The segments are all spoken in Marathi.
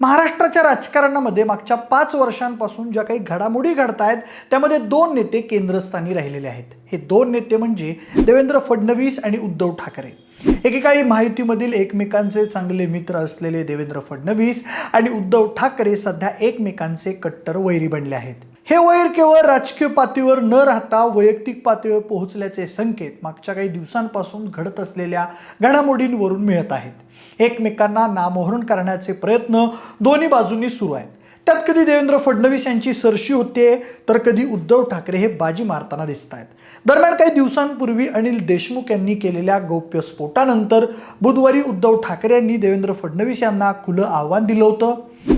महाराष्ट्राच्या राजकारणामध्ये मागच्या पाच वर्षांपासून ज्या काही घडामोडी घडत आहेत त्यामध्ये दोन नेते केंद्रस्थानी राहिलेले आहेत. हे दोन नेते म्हणजे देवेंद्र फडणवीस आणि उद्धव ठाकरे. एकेकाळी माहितीमधील एकमेकांचे चांगले मित्र असलेले देवेंद्र फडणवीस आणि उद्धव ठाकरे सध्या एकमेकांचे कट्टर वैरी बनले आहेत. हे वैर केवळ राजकीय पातळीवर न राहता वैयक्तिक पातळीवर पोहोचल्याचे संकेत मागच्या काही दिवसांपासून घडत असलेल्या घडामोडींवरून मिळत आहेत. एकमेकांना नामोहरण करण्याचे प्रयत्न दोन्ही बाजूंनी सुरू आहेत. त्यात कधी देवेंद्र फडणवीस यांची सरशी होते तर कधी उद्धव ठाकरे हे बाजी मारताना दिसत आहेत. दरम्यान काही दिवसांपूर्वी अनिल देशमुख यांनी केलेल्या गौप्यस्फोटानंतर बुधवारी उद्धव ठाकरे यांनी देवेंद्र फडणवीस यांना खुलं आव्हान दिलं होतं.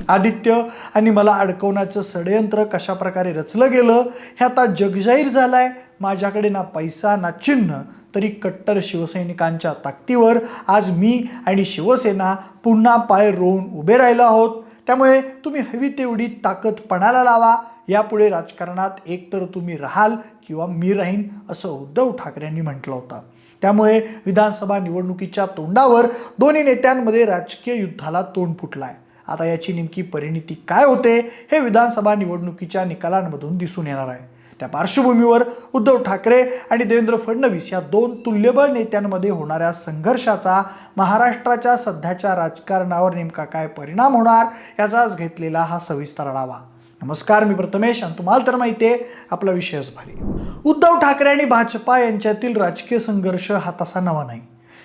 आदित्य आणि मला अडकवण्याचं षडयंत्र कशाप्रकारे रचलं गेलं हे आता जगजाहीर झालं आहे माझ्याकडे ना पैसा ना चिन्ह तरी कट्टर शिवसैनिकांच्या ताकदीवर आज मी आणि शिवसेना पुन्हा पाय रोवून उभे राहिलो आहोत. त्यामुळे तुम्ही हवी तेवढी ताकद पणाला लावा. यापुढे राजकारणात एकतर तुम्ही राहाल किंवा मी राहीन असं उद्धव ठाकरेंनी म्हटलं होतं. त्यामुळे विधानसभा निवडणुकीच्या तोंडावर दोन्ही नेत्यांमध्ये राजकीय युद्धाला तोंड फुटलाय. आता याची नेमकी परिणिती काय होते हे विधानसभा निवडणुकीच्या निकालांमधून दिसून येणार आहे. त्या पार्श्वभूमीवर उद्धव ठाकरे आणि देवेंद्र फडणवीस या दोन तुल्यबळ नेत्यांमध्ये होणाऱ्या संघर्षाचा महाराष्ट्राच्या सध्याच्या राजकारणावर नेमका काय परिणाम होणार याचाच घेतलेला हा सविस्तर आढावा. नमस्कार मी प्रथमेश आणि तुम्हाला तर माहिती आहे आपला विषयच भारी. उद्धव ठाकरे आणि भाजपा यांच्यातील राजकीय संघर्ष हा तसा नवा नाही.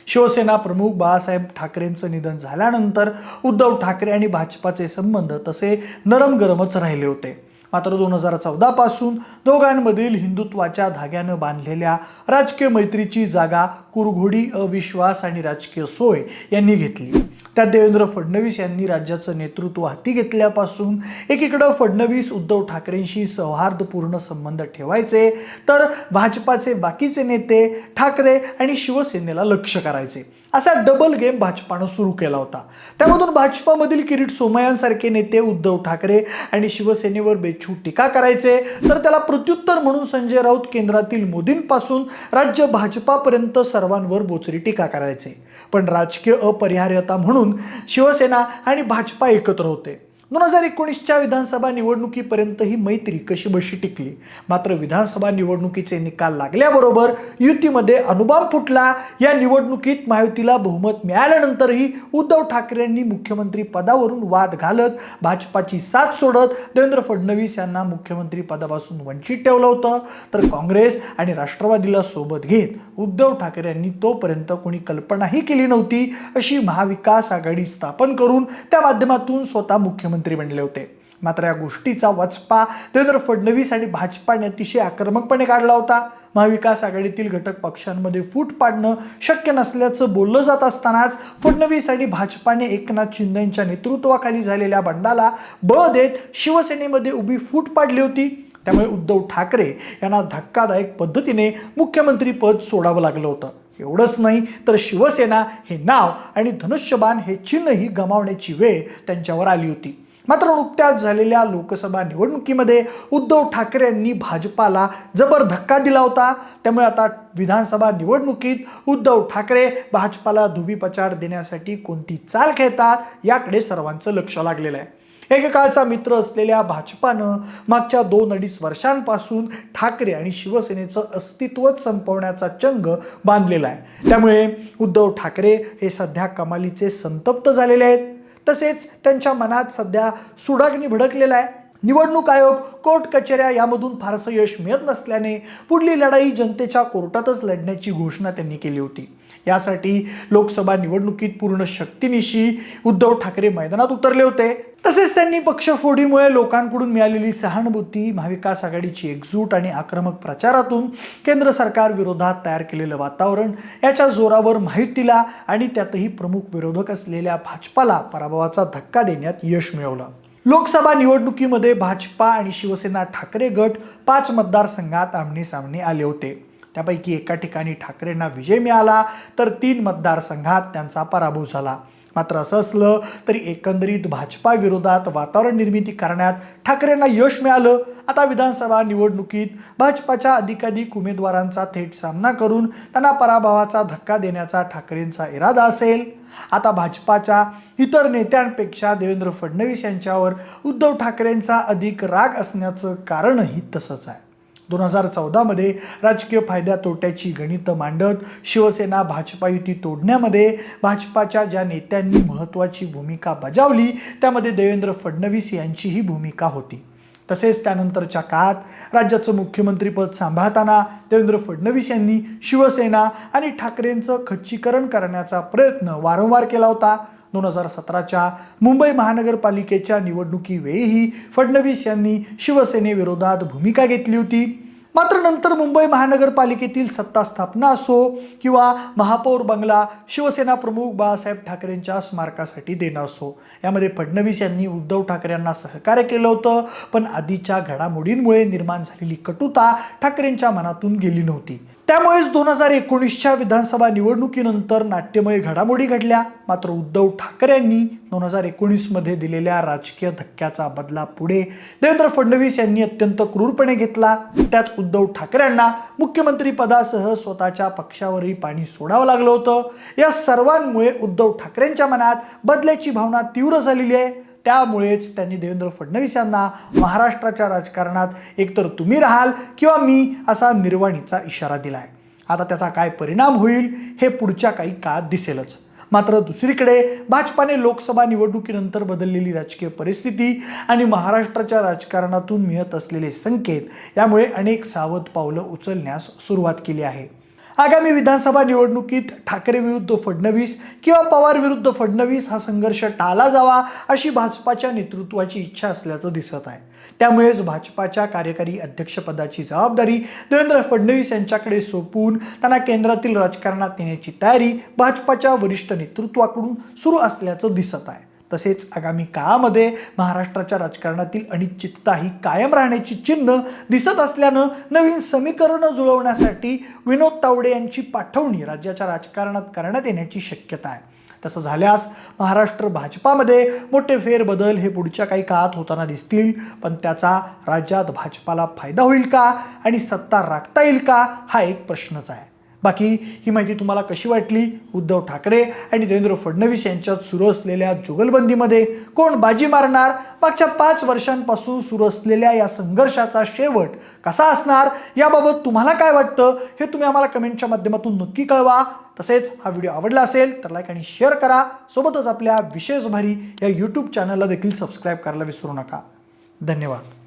शिवसेना प्रमुख बाळासाहेब ठाकरेंचं निधन झाल्यानंतर उद्धव ठाकरे आणि भाजपाचे संबंध तसे नरम गरमच राहिले होते. मात्र दोन हजार चौदा पासून दोघांमधील हिंदुत्वाच्या धाग्यानं बांधलेल्या राजकीय मैत्रीची जागा कुरघोडी अविश्वास आणि राजकीय सोय यांनी घेतली. त्यात देवेंद्र फडणवीस यांनी राज्याचं नेतृत्व हाती घेतल्यापासून एकीकडं फडणवीस उद्धव ठाकरेंशी सौहार्दपूर्ण संबंध ठेवायचे तर भाजपाचे बाकीचे नेते ठाकरे आणि शिवसेनेला लक्ष करायचे. असा डबल गेम भाजपानं सुरू केला होता. त्यामधून भाजपामधील किरीट सोमयांसारखे नेते उद्धव ठाकरे आणि शिवसेनेवर बेछूट टीका करायचे. तर त्याला प्रत्युत्तर म्हणून संजय राऊत केंद्रातील मोदींपासून राज्य भाजपापर्यंत सर्वांवर बोचरी टीका करायचे. पण राजकीय अपरिहार्यता म्हणून शिवसेना आणि भाजपा एकत्र होते. दोन हजार एकोणीसच्या विधानसभा निवडणुकीपर्यंत ही मैत्री कशी बशी टिकली? मात्र विधानसभा निवडणुकीचे निकाल लागल्याबरोबर युतीमध्ये अनुबाम फुटला. या निवडणुकीत महायुतीला बहुमत मिळाल्यानंतरही उद्धव ठाकरेंनी मुख्यमंत्री पदावरून वाद घालत भाजपाची साथ सोडत देवेंद्र फडणवीस यांना मुख्यमंत्री पदापासून वंचित ठेवलं होतं. तर काँग्रेस आणि राष्ट्रवादीला सोबत घेत उद्धव ठाकरे यांनी तोपर्यंत कोणी कल्पनाही केली नव्हती अशी महाविकास आघाडी स्थापन करून त्या माध्यमातून स्वतः मुख्यमंत्री मंत्री बनले होते. मात्र या गोष्टीचा वचपा देवेंद्र फडणवीस आणि भाजपाने अतिशय आक्रमकपणे काढला होता. महाविकास आघाडीतील घटक पक्षांमध्ये फूट पाडणं शक्य नसल्याचं बोललं जात असतानाच फडणवीस आणि भाजपाने एकनाथ शिंदे नेतृत्वाखाली झालेल्या बंडाला बळ देत शिवसेनेमध्ये उभी फूट पाडली होती. त्यामुळे उद्धव ठाकरे यांना धक्कादायक पद्धतीने मुख्यमंत्रीपद सोडावं लागलं होतं. एवढंच नाही तर शिवसेना हे नाव आणि धनुष्यबाण हे चिन्हही गमावण्याची वेळ त्यांच्यावर आली होती. मात्र नुकत्याच झालेल्या लोकसभा निवडणुकीमध्ये उद्धव ठाकरे यांनी भाजपाला जबर धक्का दिला होता. त्यामुळे आता विधानसभा निवडणुकीत उद्धव ठाकरे भाजपाला धुबीपचार देण्यासाठी कोणती चाल खेळतात याकडे सर्वांचं लक्ष लागलेलं आहे. एकेकाळचा मित्र असलेल्या भाजपानं मागच्या दोन अडीच वर्षांपासून ठाकरे आणि शिवसेनेचं अस्तित्वच संपवण्याचा चंग बांधलेला आहे. त्यामुळे उद्धव ठाकरे हे सध्या कमालीचे संतप्त झालेले आहेत. तसेच त्यांच्या मनात सध्या सुडाग्नी भडकलेला आहे. निवडणूक आयोग कोर्ट कचेऱ्या यामधून फारसं यश मिळत नसल्याने पुढली लढाई जनतेच्या कोर्टातच लढण्याची घोषणा त्यांनी केली होती. यासाठी लोकसभा निवडणुकीत पूर्ण शक्तीनिशी उद्धव ठाकरे मैदानात उतरले होते. तसेच त्यांनी पक्षफोडीमुळे लोकांकडून मिळालेली सहानुभूती महाविकास आघाडीची एकजूट आणि आक्रमक प्रचारातून केंद्र सरकार विरोधात तयार केलेलं वातावरण याच्या जोरावर माहितीला आणि त्यातही प्रमुख विरोधक असलेल्या भाजपाला पराभवाचा धक्का देण्यात यश मिळवलं. लोकसभा निवडणुकीमध्ये भाजपा आणि शिवसेना ठाकरे गट पाच मतदारसंघात आमने सामने आले होते. त्यापैकी एका ठिकाणी ठाकरेंना विजय मिळाला तर तीन मतदारसंघात त्यांचा पराभव झाला. मात्र असं असलं तरी एकंदरीत भाजपा विरोधात वातावरण निर्मिती करण्यात ठाकरेंना यश मिळालं. आता विधानसभा निवडणुकीत भाजपाच्या अधिकाधिक उमेदवारांचा थेट सामना करून त्यांना पराभवाचा धक्का देण्याचा ठाकरेंचा इरादा असेल. आता भाजपाच्या इतर नेत्यांपेक्षा देवेंद्र फडणवीस यांच्यावर उद्धव ठाकरेंचा अधिक राग असण्याचं कारणही तसंच आहे. दोन हजार चौदामध्ये राजकीय फायद्या तोट्याची गणितं मांडत शिवसेना भाजपा युती तोडण्यामध्ये भाजपाच्या ज्या नेत्यांनी महत्त्वाची भूमिका बजावली त्यामध्ये देवेंद्र फडणवीस यांचीही भूमिका होती. तसेच त्यानंतरच्या काळात राज्याचं मुख्यमंत्रीपद सांभाळताना देवेंद्र फडणवीस यांनी शिवसेना आणि ठाकरेंचं खच्चीकरण करण्याचा प्रयत्न वारंवार केला होता. दोन हजार सतराच्या मुंबई महानगरपालिकेच्या निवडणुकीवेळीही फडणवीस यांनी शिवसेनेविरोधात भूमिका घेतली होती. मात्र नंतर मुंबई महानगरपालिकेतील सत्ता स्थापना असो किंवा महापौर बंगला शिवसेना प्रमुख बाळासाहेब ठाकरेंच्या स्मारकासाठी देणं असो. यामध्ये फडणवीस यांनी उद्धव ठाकरेंना सहकार्य केलं होतं पण आधीच्या घडामोडींमुळे निर्माण झालेली कटुता ठाकरेंच्या मनातून गेली नव्हती. त्यामुळेच दोन हजार एकोणीसच्या विधानसभा निवडणुकीनंतर नाट्यमय घडामोडी घडल्या. मात्र उद्धव ठाकरेंनी दोन हजार एकोणीसमध्ये दिलेल्या राजकीय धक्क्याचा बदला पुढे देवेंद्र फडणवीस यांनी अत्यंत क्रूरपणे घेतला. त्यात उद्धव ठाकरेंना मुख्यमंत्री पदासह स्वतःच्या पक्षावरही पाणी सोडावं लागलं होतं. या सर्वांमुळे उद्धव ठाकरेंच्या मनात बदल्याची भावना तीव्र झालेली आहे. त्यामुळेच त्यांनी देवेंद्र फडणवीस यांना महाराष्ट्राच्या राजकारणात एकतर तुम्ही राहाल किंवा मी असा निर्वाणीचा इशारा दिलाय. आता त्याचा काय परिणाम होईल हे पुढच्या काही काळात दिसेलच. मात्र दुसरीकडे भाजपाने लोकसभा निवडणुकीनंतर बदललेली राजकीय परिस्थिती आणि महाराष्ट्राच्या राजकारणातून मिळत असलेले संकेत यामुळे अनेक सावध पावलं उचलण्यास सुरुवात केली आहे. आगामी विधानसभा निवडणुकीत ठाकरे विरुद्ध फडणवीस किंवा पवार विरुद्ध फडणवीस हा संघर्ष टाळला जावा अशी भाजपाच्या नेतृत्वाची इच्छा असल्याचं दिसत आहे. त्यामुळेच भाजपाच्या कार्यकारी अध्यक्षपदाची जबाबदारी देवेंद्र फडणवीस यांच्याकडे सोपवून त्यांना केंद्रातील राजकारणात येण्याची तयारी भाजपाच्या वरिष्ठ नेतृत्वाकडून सुरू असल्याचं दिसत आहे. तसेच आगामी काळामध्ये महाराष्ट्राच्या राजकारणातील अनिश्चितता ही कायम राहण्याची चिन्ह दिसत असल्यानं नवीन समीकरणं जुळवण्यासाठी विनोद तावडे यांची पाठवणी राज्याच्या राजकारणात करण्यात येण्याची शक्यता आहे. तसं झाल्यास महाराष्ट्र भाजपामध्ये मोठे फेरबदल हे पुढच्या काही काळात होताना दिसतील. पण त्याचा राज्यात भाजपाला फायदा होईल का? आणि सत्ता राखता येईल का? हा एक प्रश्नच आहे. बाकी ही माहिती तुम्हाला कशी वाटली? उद्धव ठाकरे आणि देवेंद्र फडणवीस यांच्यात सुरू असलेल्या जुगलबंदीमध्ये कोण बाजी मारणार? मागच्या पाच वर्षांपासून सुरू असलेल्या या संघर्षाचा शेवट कसा असणार? याबाबत तुम्हाला काय वाटतं? हे तुम्ही आम्हाला कमेंटच्या माध्यमातून नक्की कळवा. तसेच हा व्हिडिओ आवडला असेल तर लाईक आणि शेअर करा. सोबतच आपल्या विशेष भारी या यूट्यूब चॅनलला देखील सबस्क्राईब करायला विसरू नका. धन्यवाद.